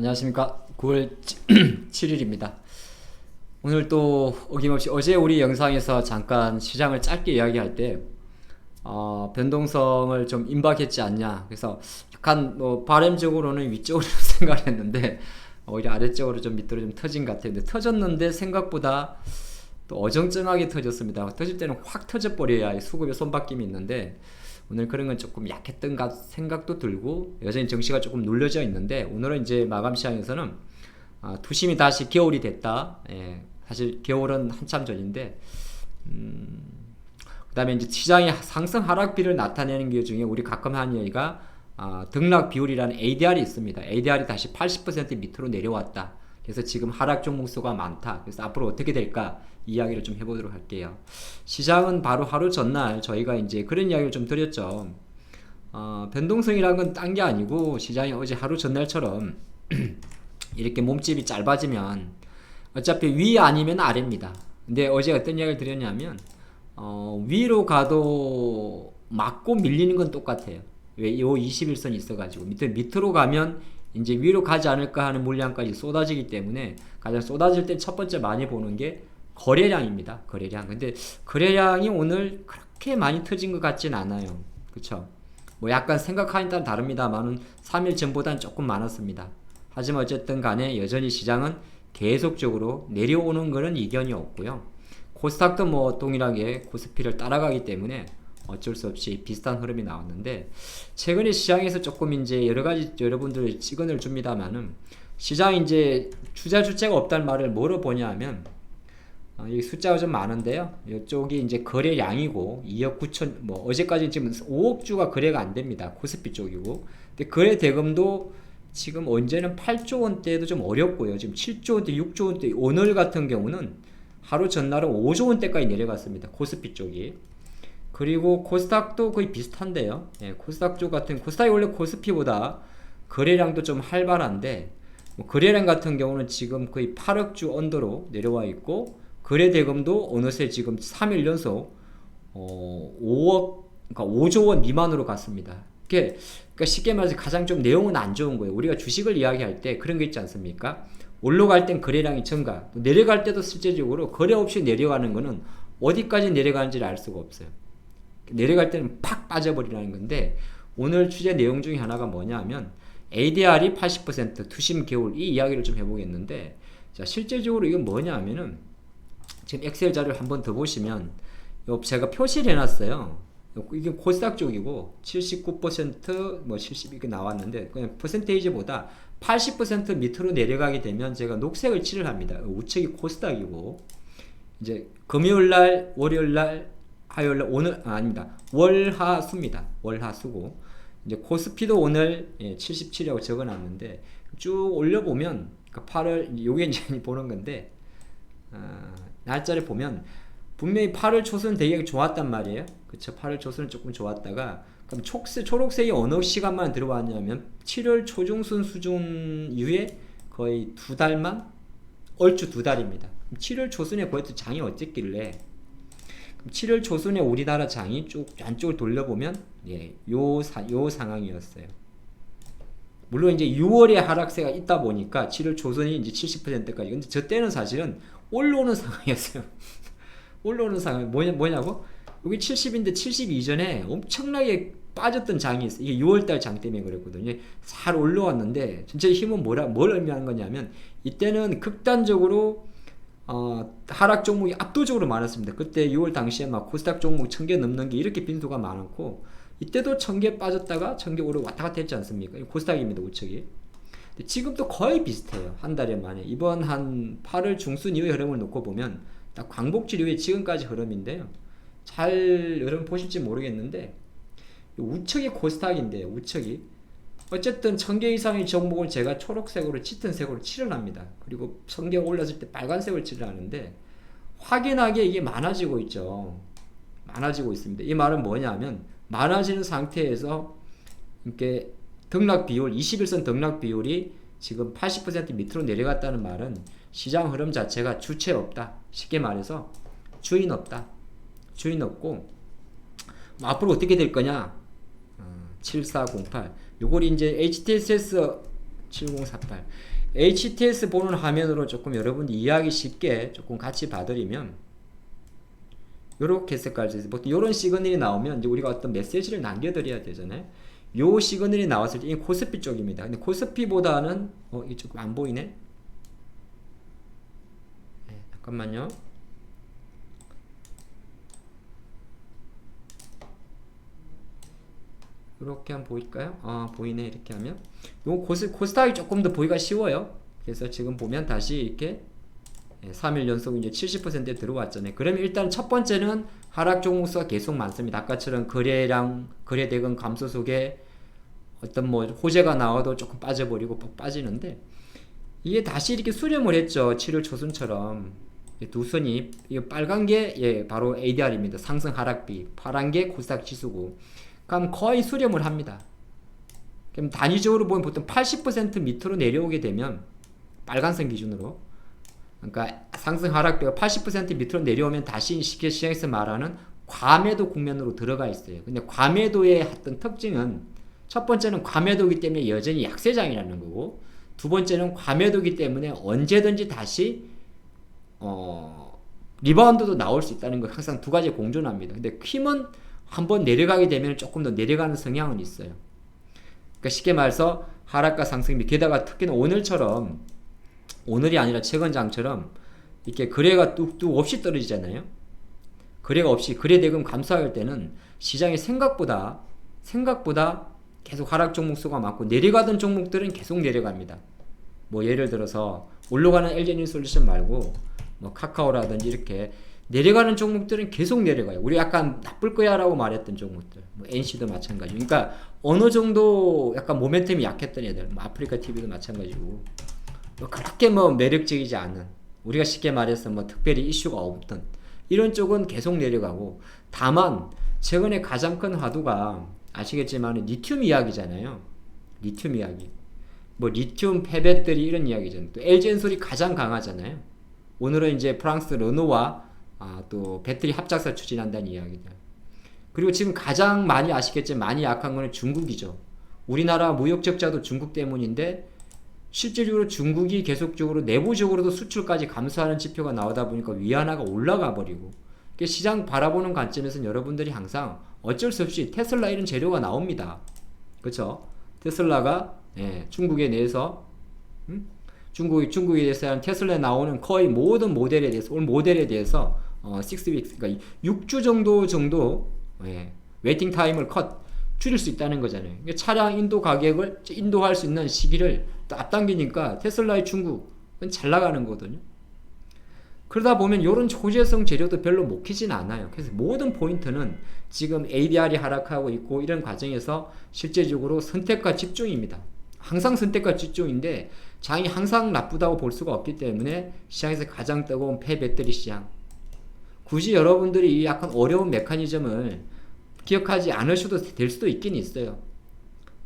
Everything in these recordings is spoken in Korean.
안녕하십니까. 9월 7일입니다. 오늘 또 어김없이 어제 우리 영상에서 잠깐 시장을 짧게 이야기할 때 어, 변동성을 좀 임박했지 않냐. 그래서 약간 뭐 바람적으로는 위쪽으로 생각했는데 오히려 아래쪽으로 좀 밑으로 좀 터진 것 같아요. 터졌는데 생각보다 또 어정쩡하게 터졌습니다. 터질 때는 확 터져 버려야 수급에 손바뀜이 있는데 오늘 그런 건 조금 약했던 가 생각도 들고 여전히 정시가 조금 눌려져 있는데 오늘은 이제 마감 시장에서는 아, 투심이 다시 겨울이 됐다. 예, 사실 겨울은 한참 전인데 음, 그다음에 이제 시장의 상승 하락비를 나타내는 게 중에 우리 가끔 하는 얘기가 아, 등락 비율이라는 ADR이 있습니다. ADR이 다시 80% 밑으로 내려왔다. 그래서 지금 하락 종목 수가 많다. 그래서 앞으로 어떻게 될까 이야기를 좀 해보도록 할게요. 시장은 바로 하루 전날 저희가 이제 그런 이야기를 좀 드렸죠. 어, 변동성이란 건 딴 게 아니고 시장이 어제 하루 전날처럼 이렇게 몸집이 짧아지면 어차피 위 아니면 아래입니다. 근데 어제 어떤 이야기를 드렸냐면 어, 위로 가도 맞고 밀리는 건 똑같아요. 왜? 요 21선이 있어가지고 밑에 밑으로 가면 이제 위로 가지 않을까 하는 물량까지 쏟아지기 때문에 가장 쏟아질 때 첫 번째 많이 보는 게 거래량입니다. 거래량. 근데 거래량이 오늘 그렇게 많이 터진 것 같진 않아요. 그쵸? 뭐 약간 생각하는 따라 다릅니다만은 3일 전보단 조금 많았습니다. 하지만 어쨌든 간에 여전히 시장은 계속적으로 내려오는 것은 이견이 없고요. 코스닥도 뭐 동일하게 코스피를 따라가기 때문에 어쩔 수 없이 비슷한 흐름이 나왔는데 최근에 시장에서 조금 이제 여러 가지 여러분들 시그널 줍니다만은 시장 이제 투자 주체가 없다는 말을 뭐로 보냐 하면 어, 이 숫자가 좀 많은데요. 이쪽이 이제 거래량이고 2억 9천 뭐 어제까지 지금 5억 주가 거래가 안 됩니다. 코스피 쪽이고. 근데 거래 대금도 지금 언제는 8조 원대도 좀 어렵고요. 지금 7조 원대, 6조 원대 오늘 같은 경우는 하루 전날은 5조 원대까지 내려갔습니다. 코스피 쪽이. 그리고 코스닥도 거의 비슷한데요. 예, 코스닥 쪽 같은 코스닥이 원래 코스피보다 거래량도 좀 활발한데 뭐 거래량 같은 경우는 지금 거의 8억 주 언더로 내려와 있고 거래 대금도 어느새 지금 3일 연속 어, 5억 그러니까 5조 원 미만으로 갔습니다. 그게 그러니까 쉽게 말해서 가장 좀 내용은 안 좋은 거예요. 우리가 주식을 이야기할 때 그런 게 있지 않습니까? 올라갈 땐 거래량이 증가, 내려갈 때도 실제적으로 거래 없이 내려가는 거는 어디까지 내려가는지를 알 수가 없어요. 내려갈 때는 팍 빠져버리라는 건데 오늘 취재 내용 중에 하나가 뭐냐 하면 ADR이 80% 투심 개울 이 이야기를 좀 해보겠는데 자 실제적으로 이건 뭐냐 하면은 지금 엑셀 자료를 한번 더 보시면 요 제가 표시를 해놨어요. 이게 코스닥 쪽이고 79%뭐 70 이게 나왔는데 그냥 퍼센테이지보다 80% 밑으로 내려가게 되면 제가 녹색을 칠을 합니다. 우측이 코스닥이고 이제 금요일 날, 월요일 날, 화요일 날 오늘 아, 아닙니다. 월화수입니다. 월화수고 이제 코스피도 오늘 예, 77이라고 적어놨는데 쭉 올려보면 그러니까 8월 요게 이제 보는 건데 아, 날짜를 보면 분명히 8월 초순 되게 좋았단 말이에요. 그쵸? 8월 초순은 조금 좋았다가 그럼 촉색, 초록색이 어느 시간만 들어왔냐면 7월 초중순 수준 이후에 거의 두 달만 얼추 두 달입니다. 7월 초순에 거의 장이 어쨌길래 7월 초순에 우리나라 장이 쭉 안쪽을 돌려보면 예, 요, 사, 요 상황이었어요. 물론 이제 6월에 하락세가 있다 보니까 7월 초순이 이제 70%까지. 근데 저 때는 사실은 올라오는 상황이었어요. 올라오는 상황 뭐냐 뭐냐고? 여기 70인데 70 이전에 엄청나게 빠졌던 장이 있어요. 이게 6월달 장 때문에 그랬거든요. 잘 올라왔는데 전체 힘은 뭐라 뭘 의미하는 거냐면 이때는 극단적으로 어, 하락 종목이 압도적으로 많았습니다. 그때 6월 당시에 막 코스닥 종목 1000개 넘는 게 이렇게 빈도가 많았고 이때도 1000개 빠졌다가 1000개 오르고 왔다 갔다 했지 않습니까? 코스닥입니다. 우측이. 지금도 거의 비슷해요. 한 달에 만에. 이번 한 8월 중순 이후의 흐름을 놓고 보면 딱 광복절 이후에 지금까지 흐름인데요. 잘 여러분 보실지 모르겠는데 우측이 코스닥인데 우측이 어쨌든 1000개 이상의 종목을 제가 초록색으로 짙은 색으로 칠을 합니다. 그리고 1000개가 올랐을 때 빨간색을 칠을 하는데 확연하게 이게 많아지고 있죠. 많아지고 있습니다. 이 말은 뭐냐면 많아지는 상태에서 이렇게 등락 비율 21선 등락 비율이 지금 80% 밑으로 내려갔다는 말은 시장 흐름 자체가 주체 없다. 쉽게 말해서 주인 없다. 주인 없고 뭐 앞으로 어떻게 될 거냐? 어, 7408. 요걸 이제 HTSS 7048 HTS 보는 화면으로 조금 여러분이 이해하기 쉽게 조금 같이 봐드리면 요렇게 색깔이 보통 요런 시그널이 나오면 이제 우리가 어떤 메시지를 남겨드려야 되잖아요. 요 시그널이 나왔을 때 이 코스피 쪽입니다. 근데 코스피보다는 어 이게 안 보이네? 네, 잠깐만요 이렇게 한번 보일까요? 아 보이네 이렇게 하면. 요 코스, 코스닥이 조금 더 보기가 쉬워요. 그래서 지금 보면 다시 이렇게 3일 연속 이제 70%에 들어왔잖아요. 그러면 일단 첫 번째는 하락 종목수가 계속 많습니다. 아까처럼 거래량 거래 대금 감소 속에 어떤 뭐 호재가 나와도 조금 빠져버리고 ปุ๊ 빠지는데 이게 다시 이렇게 수렴을 했죠. 7월 초순처럼. 두 선이 이 빨간 게 예, 바로 ADR입니다. 상승 하락비. 파란 게 코스닥 지수고 그럼 거의 수렴을 합니다. 그럼 단위적으로 보면 보통 80% 밑으로 내려오게 되면 빨간선 기준으로 그러니까 상승 하락비가 80% 밑으로 내려오면 다시 쉽게 시장에서 말하는 과매도 국면으로 들어가 있어요. 근데 과매도의 어떤 특징은 첫 번째는 과매도기 때문에 여전히 약세장이라는 거고 두 번째는 과매도기 때문에 언제든지 다시 어 리바운드도 나올 수 있다는 거 항상 두 가지 공존합니다. 근데 킴은 한번 내려가게 되면 조금 더 내려가는 성향은 있어요. 그러니까 쉽게 말해서 하락과 상승비 게다가 특히는 오늘처럼 오늘이 아니라 최근 장처럼 이렇게 거래가 뚝뚝 없이 떨어지잖아요. 거래가 없이 거래 대금 감소할 때는 시장이 생각보다 생각보다 계속 하락 종목 수가 많고 내려가던 종목들은 계속 내려갑니다. 뭐 예를 들어서 올라가는 LG 솔루션 말고 뭐 카카오라든지 이렇게 내려가는 종목들은 계속 내려가요. 우리 약간 나쁠 거야라고 말했던 종목들, 뭐 NC도 마찬가지. 그러니까 어느 정도 약간 모멘텀이 약했던 애들, 뭐 아프리카 TV도 마찬가지고, 뭐 그렇게 뭐 매력적이지 않은, 우리가 쉽게 말해서 뭐 특별히 이슈가 없던 이런 쪽은 계속 내려가고, 다만 최근에 가장 큰 화두가 아시겠지만 리튬 이야기잖아요. 리튬 이야기. 뭐 리튬 폐배터리 이런 이야기잖아요. 또 LG엔솔이 가장 강하잖아요. 오늘은 이제 프랑스 르노와 아, 또 배터리 합작사 추진한다는 이야기들. 그리고 지금 가장 많이 아시겠지만 많이 약한 거는 중국이죠. 우리나라 무역 적자도 중국 때문인데 실질적으로 중국이 계속적으로 내부적으로도 수출까지 감소하는 지표가 나오다 보니까 위안화가 올라가 버리고 시장 바라보는 관점에서는 여러분들이 항상 어쩔 수 없이 테슬라 이런 재료가 나옵니다. 그렇죠? 테슬라가 예, 중국에 내서 음? 중국이 중국에 대해서 테슬라에 나오는 거의 모든 모델에 대해서 올 모델에 대해서 어, 6weeks, 그러니까 6주 정도 정도 예, 웨이팅 타임을 컷 줄일 수 있다는 거잖아요. 그러니까 차량 인도 가격을 인도할 수 있는 시기를 앞당기니까 테슬라의 중국은 잘 나가는 거거든요. 그러다 보면 이런 초재성 재료도 별로 먹히진 않아요. 그래서 모든 포인트는 지금 ADR이 하락하고 있고 이런 과정에서 실제적으로 선택과 집중입니다. 항상 선택과 집중인데 장이 항상 나쁘다고 볼 수가 없기 때문에 시장에서 가장 뜨거운 폐배터리 시장 굳이 여러분들이 이 약간 어려운 메커니즘을 기억하지 않으셔도 될 수도 있긴 있어요.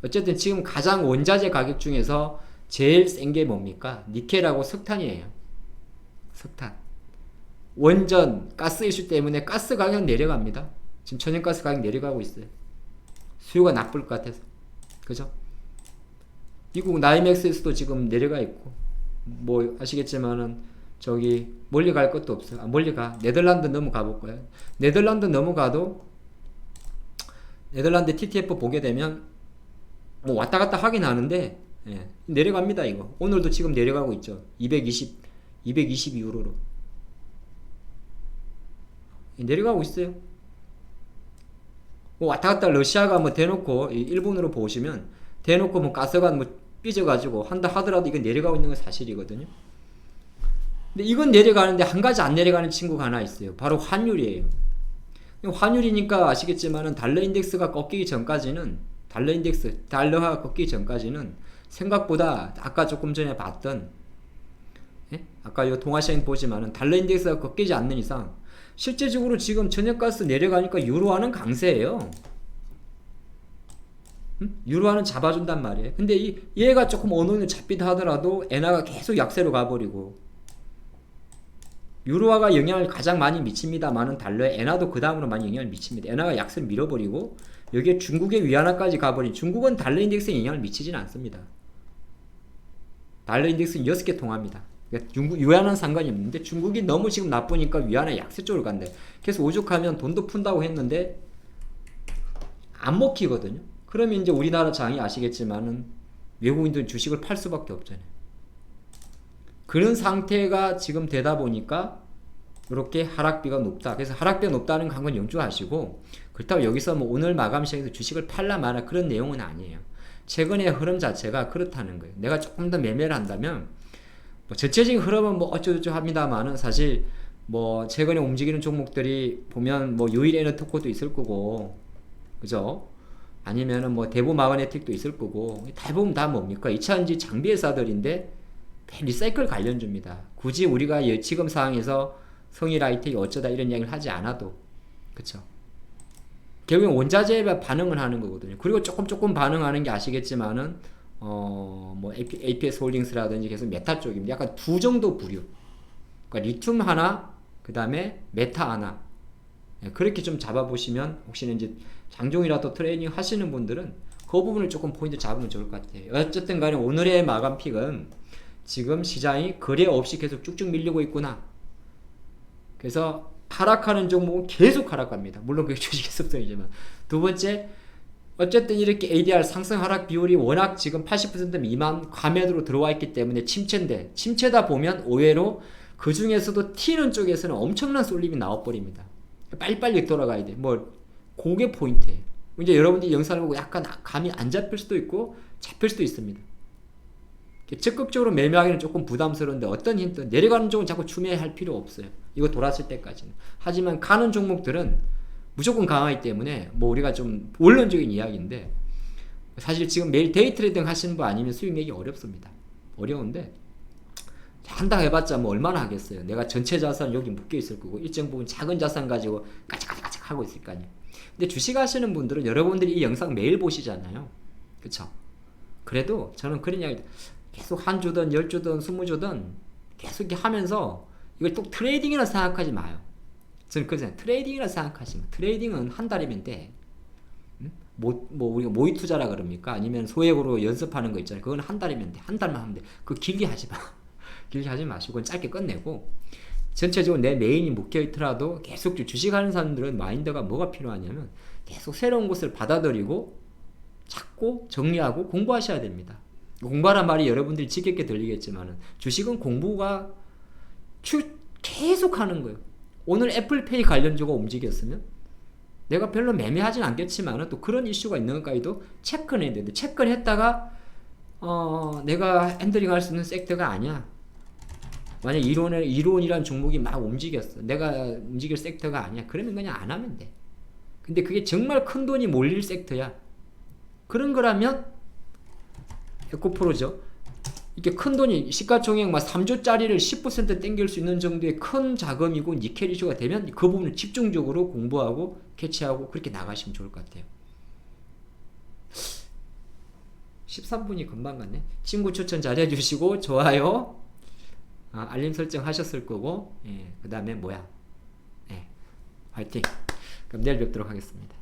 어쨌든 지금 가장 원자재 가격 중에서 제일 센 게 뭡니까? 니켈하고 석탄이에요. 석탄. 원전 가스 이슈 때문에 가스 가격 내려갑니다. 지금 천연가스 가격 내려가고 있어요. 수요가 나쁠 것 같아서. 그죠? 미국 나이맥스에서도 지금 내려가 있고, 뭐 아시겠지만은 저기 멀리 갈 것도 없어. 아, 멀리 가. 네덜란드 넘어가 볼 거야. 네덜란드 넘어가도 네덜란드 TTF 보게 되면 뭐 왔다 갔다 하긴 하는데 예, 내려갑니다 이거. 오늘도 지금 내려가고 있죠. 220 220 유로로 내려가고 있어요. 뭐 왔다 갔다 러시아가 뭐 대놓고 일본으로 보시면 대놓고 뭐 가스가 뭐 삐져가지고 한다 하더라도 이건 내려가고 있는 건 사실이거든요. 근데 이건 내려가는데 한 가지 안 내려가는 친구가 하나 있어요. 바로 환율이에요. 환율이니까 아시겠지만은 달러 인덱스가 꺾이기 전까지는 달러 인덱스 달러가 꺾이기 전까지는 생각보다 아까 조금 전에 봤던 예? 아까 요 동아시아인 보지만은 달러 인덱스가 꺾이지 않는 이상 실제적으로 지금 천연가스 내려가니까 유로화는 강세예요. 음? 유로화는 잡아준단 말이에요. 근데 이 얘가 조금 어느 정도 잡히다 하더라도 엔화가 계속 약세로 가버리고 유로화가 영향을 가장 많이 미칩니다만은 달러에 엔화도 그 다음으로 많이 영향을 미칩니다. 엔화가 약세를 밀어버리고 여기에 중국의 위안화까지 가버린 중국은 달러 인덱스에 영향을 미치지는 않습니다. 달러 인덱스는 6개 통합니다. 그러니까 위안은 상관이 없는데 중국이 너무 지금 나쁘니까 위안의 약세 쪽으로 간대. 그래서 오죽하면 돈도 푼다고 했는데 안 먹히거든요. 그러면 이제 우리나라 장이 아시겠지만은 외국인들은 주식을 팔 수밖에 없잖아요. 그런 상태가 지금 되다 보니까 이렇게 하락비가 높다. 그래서 하락비가 높다는 건 영주하시고 그렇다고 여기서 뭐 오늘 마감 시장에서 주식을 팔라 마라 그런 내용은 아니에요. 최근의 흐름 자체가 그렇다는 거예요. 내가 조금 더 매매를 한다면 뭐 전체적인 흐름은 뭐 어쩌고저쩌고 합니다만은 사실 뭐 최근에 움직이는 종목들이 보면 뭐 요일 에너트코도 있을 거고 그죠? 아니면은 뭐 대부 마그네틱도 있을 거고 대부분 다 뭡니까? 2차전지 장비 회사들인데 리사이클 관련주입니다. 굳이 우리가 예- 지금 상황에서 성일 아이텍이 어쩌다 이런 이야기를 하지 않아도 그쵸? 결국엔 원자재에 반응을 하는 거거든요. 그리고 조금 조금 반응하는 게 아시겠지만은 어뭐 APS 홀딩스라든지 계속 메타 쪽입니다. 약간 두 정도 부류. 그러니까 리튬 하나, 그 다음에 메타 하나. 예, 그렇게 좀 잡아보시면 혹시는 이제 장종이라도 트레이닝 하시는 분들은 그 부분을 조금 포인트 잡으면 좋을 것 같아요. 어쨌든 간에 오늘의 마감 픽은 지금 시장이 거래 없이 계속 쭉쭉 밀리고 있구나. 그래서 하락하는 종목은 계속 하락합니다. 물론 그게 주식의 습성이지만. 두 번째, 어쨌든 이렇게 ADR 상승 하락 비율이 워낙 지금 80% 미만 과매도로 들어와 있기 때문에 침체인데, 침체다 보면 오히려 그 중에서도 튀는 쪽에서는 엄청난 쏠림이 나와버립니다. 빨리빨리 돌아가야 돼. 뭐, 그게 포인트예요. 이제 여러분들이 영상을 보고 약간 감이 안 잡힐 수도 있고, 잡힐 수도 있습니다. 적극적으로 매매하기는 조금 부담스러운데 어떤 힌트 내려가는 쪽은 자꾸 추매할 필요 없어요. 이거 돌았을 때까지는. 하지만 가는 종목들은 무조건 강하기 때문에 뭐 우리가 좀 원론적인 이야기인데 사실 지금 매일 데이 트레이딩 하시는 분 아니면 수익 내기 어렵습니다. 어려운데 한다 해봤자 뭐 얼마나 하겠어요. 내가 전체 자산 여기 묶여 있을 거고 일정 부분 작은 자산 가지고 까짝까짝 하고 있을 거 아니에요. 근데 주식 하시는 분들은 여러분들이 이 영상 매일 보시잖아요. 그쵸? 그래도 저는 그런 이야기 계속 한 주든 열 주든 스무 주든 계속 이렇게 하면서 이걸 또 트레이딩이라 생각하지 마요. 저는 그러잖아요. 트레이딩이라 생각하시면 트레이딩은 한 달이면 돼. 음? 뭐, 뭐 우리가 모의 투자라 그럽니까? 아니면 소액으로 연습하는 거 있잖아요. 그건 한 달이면 돼. 한 달만 하면 돼. 그 길게 하지 마. 길게 하지 마시고 짧게 끝내고 전체적으로 내 메인이 묶여 있더라도 계속 주식하는 사람들은 마인드가 뭐가 필요하냐면 계속 새로운 것을 받아들이고 찾고 정리하고 공부하셔야 됩니다. 공부하란 말이 여러분들이 지겹게 들리겠지만 주식은 공부가 추, 계속 하는 거예요. 오늘 애플페이 관련주가 움직였으면 내가 별로 매매하진 않겠지만 또 그런 이슈가 있는 것까지도 체크는 해야 되는데 체크를 했다가 어, 내가 핸들링 할 수 있는 섹터가 아니야. 만약 이론을 이론이란 종목이 막 움직였어. 내가 움직일 섹터가 아니야. 그러면 그냥 안 하면 돼. 근데 그게 정말 큰 돈이 몰릴 섹터야. 그런 거라면 에코프로죠. 이게 큰 돈이 시가총액 막 3조짜리를 10% 땡길 수 있는 정도의 큰 자금이고 니켈 이슈가 되면 그 부분을 집중적으로 공부하고 캐치하고 그렇게 나가시면 좋을 것 같아요. 13분이 금방 갔네. 친구 추천 잘해 주시고 좋아요. 아, 알림 설정 하셨을 거고 예, 그 다음에 뭐야? 예, 화이팅. 그럼 내일 뵙도록 하겠습니다.